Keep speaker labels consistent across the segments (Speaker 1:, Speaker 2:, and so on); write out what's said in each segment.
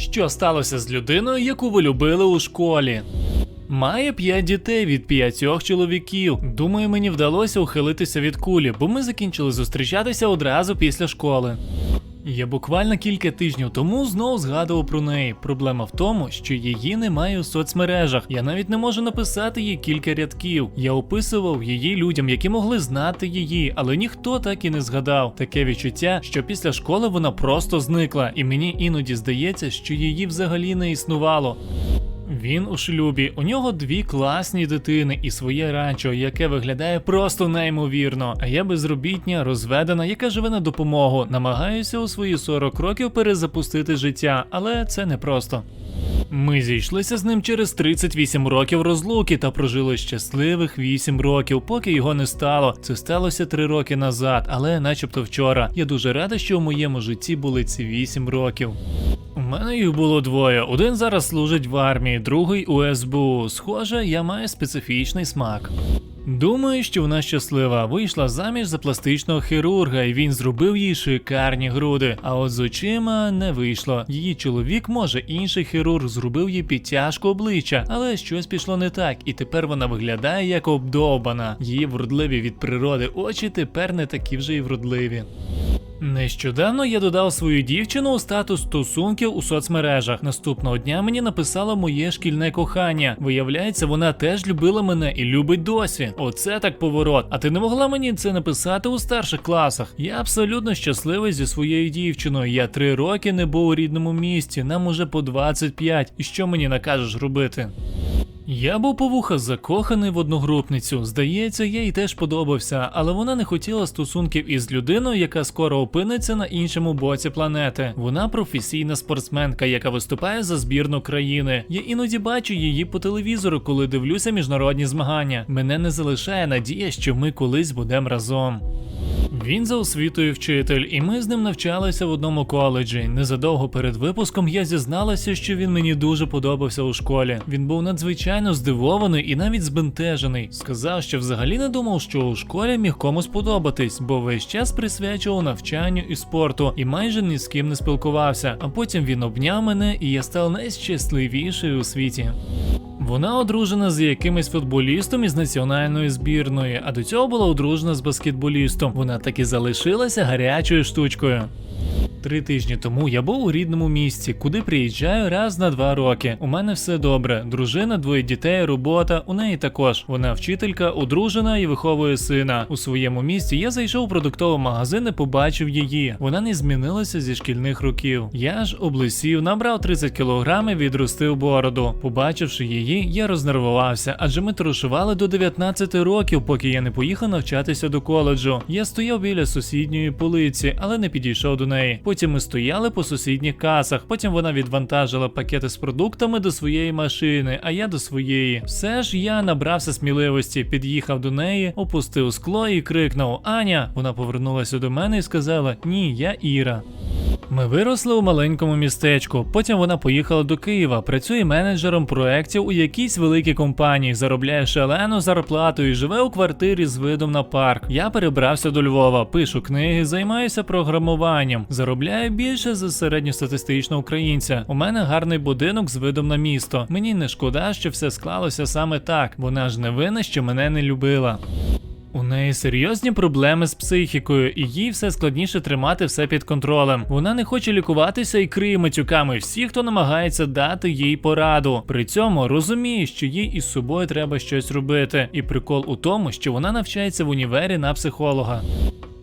Speaker 1: Що сталося з людиною, яку ви любили у школі? Має п'ять дітей від п'ятьох чоловіків. Думаю, мені вдалося ухилитися від кулі, бо ми закінчили зустрічатися одразу після школи. Я буквально кілька тижнів тому знову згадував про неї. Проблема в тому, що її немає у соцмережах. Я навіть не можу написати їй кілька рядків. Я описував її людям, які могли знати її, але ніхто так і не згадав. Таке відчуття, що після школи вона просто зникла, і мені іноді здається, що її взагалі не існувало. Він у шлюбі, у нього дві класні дитини і своє ранчо, яке виглядає просто неймовірно. А я безробітня, розведена, яка живе на допомогу. Намагаюся у свої 40 років перезапустити життя, але це непросто. Ми зійшлися з ним через 38 років розлуки та прожили щасливих 8 років, поки його не стало. Це сталося 3 роки назад, але начебто вчора. Я дуже рада, що у моєму житті були ці 8 років. У мене їх було двоє. Один зараз служить в армії, другий у СБУ. Схоже, я маю специфічний смак. Думаю, що вона щаслива. Вийшла заміж за пластичного хірурга, і він зробив їй шикарні груди. А от з очима не вийшло. Її чоловік, може, інший хірург зробив їй підтяжку обличчя, але щось пішло не так, і тепер вона виглядає як обдовбана. Її вродливі від природи очі тепер не такі вже й вродливі. Нещодавно я додав свою дівчину у статус стосунків у соцмережах. Наступного дня мені написало моє шкільне кохання. Виявляється, вона теж любила мене і любить досі. Оце так поворот. А ти не могла мені це написати у старших класах? Я абсолютно щасливий зі своєю дівчиною. Я три роки не був у рідному місті, нам уже по 25. І що мені накажеш робити? Я був по вуха закоханий в одногрупницю. Здається, я їй теж подобався, але вона не хотіла стосунків із людиною, яка скоро опиниться на іншому боці планети. Вона професійна спортсменка, яка виступає за збірну країни. Я іноді бачу її по телевізору, коли дивлюся міжнародні змагання. Мене не залишає надія, що ми колись будемо разом. Він за освітою вчитель, і ми з ним навчалися в одному коледжі. Незадовго перед випуском я зізналася, що він мені дуже подобався у школі. Він був надзвичайно здивований і навіть збентежений. Сказав, що взагалі не думав, що у школі міг комусь подобатись, бо весь час присвячував навчанню і спорту, і майже ні з ким не спілкувався. А потім він обняв мене, і я став найщасливішою у світі. Вона одружена з якимось футболістом із національної збірної, а до цього була одружена з баскетболістом. Вона таки залишилася гарячою штучкою. Три тижні тому я був у рідному місті, куди приїжджаю раз на два роки. У мене все добре. Дружина, двоє дітей, робота. У неї також. Вона вчителька, одружена і виховує сина. У своєму місті я зайшов у продуктовий магазин і побачив її. Вона не змінилася зі шкільних років. Я ж облисів, набрав 30 кілограмів, відростив бороду. Побачивши її, я рознервувався, адже ми трошували до 19 років, поки я не поїхав навчатися до коледжу. Я стояв біля сусідньої полиці, але не підійшов до неї. Потім ми стояли по сусідніх касах. Потім вона відвантажила пакети з продуктами до своєї машини, а я до своєї. Все ж я набрався сміливості, під'їхав до неї, опустив скло і крикнув: Аня! Вона повернулася до мене і сказала: Ні, я Іра. Ми виросли у маленькому містечку. Потім вона поїхала до Києва, працює менеджером проєктів у якійсь великій компанії, заробляє шалену зарплату і живе у квартирі з видом на парк. Я перебрався до Львова, пишу книги, займаюся програмуванням, заробляю більше за середньостатистичного українця. У мене гарний будинок з видом на місто. Мені не шкода, що все склалося саме так. Вона ж не винна, що мене не любила. У неї серйозні проблеми з психікою, і їй все складніше тримати все під контролем. Вона не хоче лікуватися і криє матюками всіх, хто намагається дати їй пораду. При цьому розуміє, що їй із собою треба щось робити. І прикол у тому, що вона навчається в універі на психолога.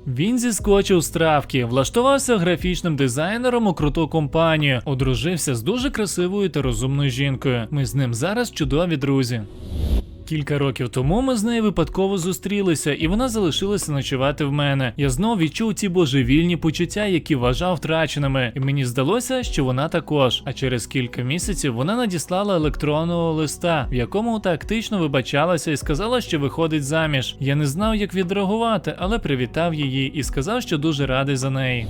Speaker 1: Він зіскочив з травки, влаштувався графічним дизайнером у круту компанію, одружився з дуже красивою та розумною жінкою. Ми з ним зараз чудові друзі. Кілька років тому ми з нею випадково зустрілися, і вона залишилася ночувати в мене. Я знов відчув ці божевільні почуття, які вважав втраченими, і мені здалося, що вона також. А через кілька місяців вона надіслала електронного листа, в якому тактично вибачалася і сказала, що виходить заміж. Я не знав, як відреагувати, але привітав її і сказав, що дуже радий за неї.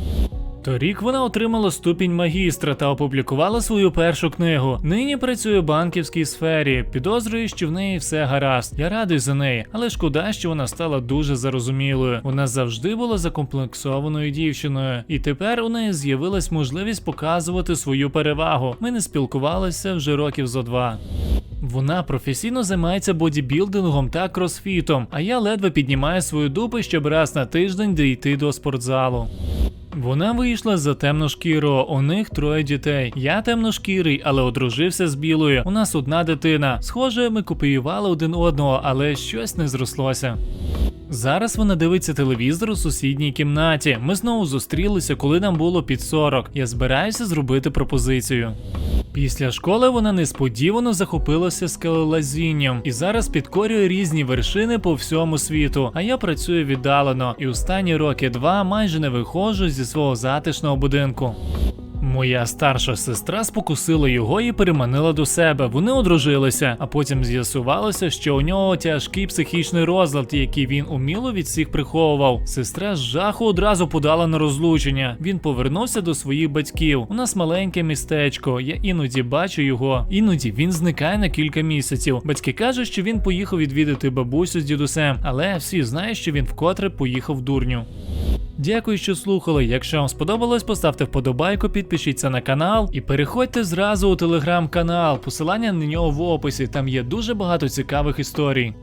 Speaker 1: Торік вона отримала ступінь магістра та опублікувала свою першу книгу. Нині працює в банківській сфері. Підозрюю, що в неї все гаразд. Я радий за неї, але шкода, що вона стала дуже зарозумілою. Вона завжди була закомплексованою дівчиною, і тепер у неї з'явилась можливість показувати свою перевагу. Ми не спілкувалися вже років зо два. Вона професійно займається бодібілдингом та кросфітом, а я ледве піднімаю свою дупу, щоб раз на тиждень дійти до спортзалу. Вона вийшла за темношкіру, у них троє дітей. Я темношкірий, але одружився з білою. У нас одна дитина. Схоже, ми копіювали один одного, але щось не зрослося. Зараз вона дивиться телевізор у сусідній кімнаті. Ми знову зустрілися, коли нам було під 40. Я збираюся зробити пропозицію. Після школи вона несподівано захопилася скелелазінням і зараз підкорює різні вершини по всьому світу. А я працюю віддалено і останні роки два майже не виходжу зі свого затишного будинку. Моя старша сестра спокусила його і переманила до себе. Вони одружилися, а потім з'ясувалося, що у нього тяжкий психічний розлад, який він уміло від всіх приховував. Сестра з жаху одразу подала на розлучення. Він повернувся до своїх батьків. У нас маленьке містечко. Я іноді бачу його. Іноді він зникає на кілька місяців. Батьки кажуть, що він поїхав відвідати бабусю з дідусем, але всі знають, що він вкотре поїхав дурню. Дякую, що слухали. Якщо вам сподобалось, поставте вподобайку, підпишіться на канал і переходьте зразу у телеграм-канал. Посилання на нього в описі. Там є дуже багато цікавих історій.